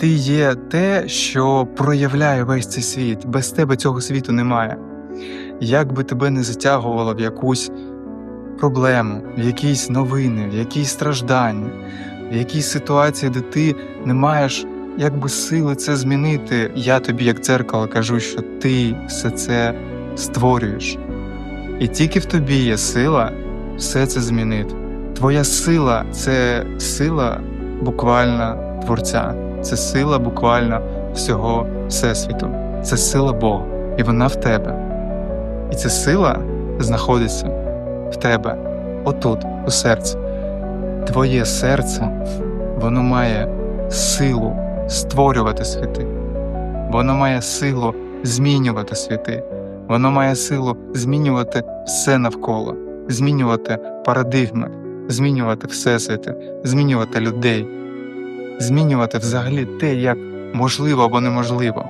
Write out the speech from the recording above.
Ти є те, що проявляє весь цей світ. Без тебе цього світу немає. Як би тебе не затягувало в якусь проблему, в якісь новини, в якісь страждання, в якійсь ситуації, де ти не маєш якби сили це змінити, я тобі, як дзеркало, кажу, що ти все це створюєш. І тільки в тобі є сила все це змінити. Твоя сила це сила буквально Творця, це сила буквально всього Всесвіту, це сила Бога, і вона в тебе. І ця сила знаходиться в тебе, отут, у серці. Твоє серце, воно має силу створювати світи, воно має силу змінювати світи, воно має силу змінювати все навколо, змінювати парадигми, змінювати всесвіти, змінювати людей, змінювати взагалі те, як можливо або неможливо.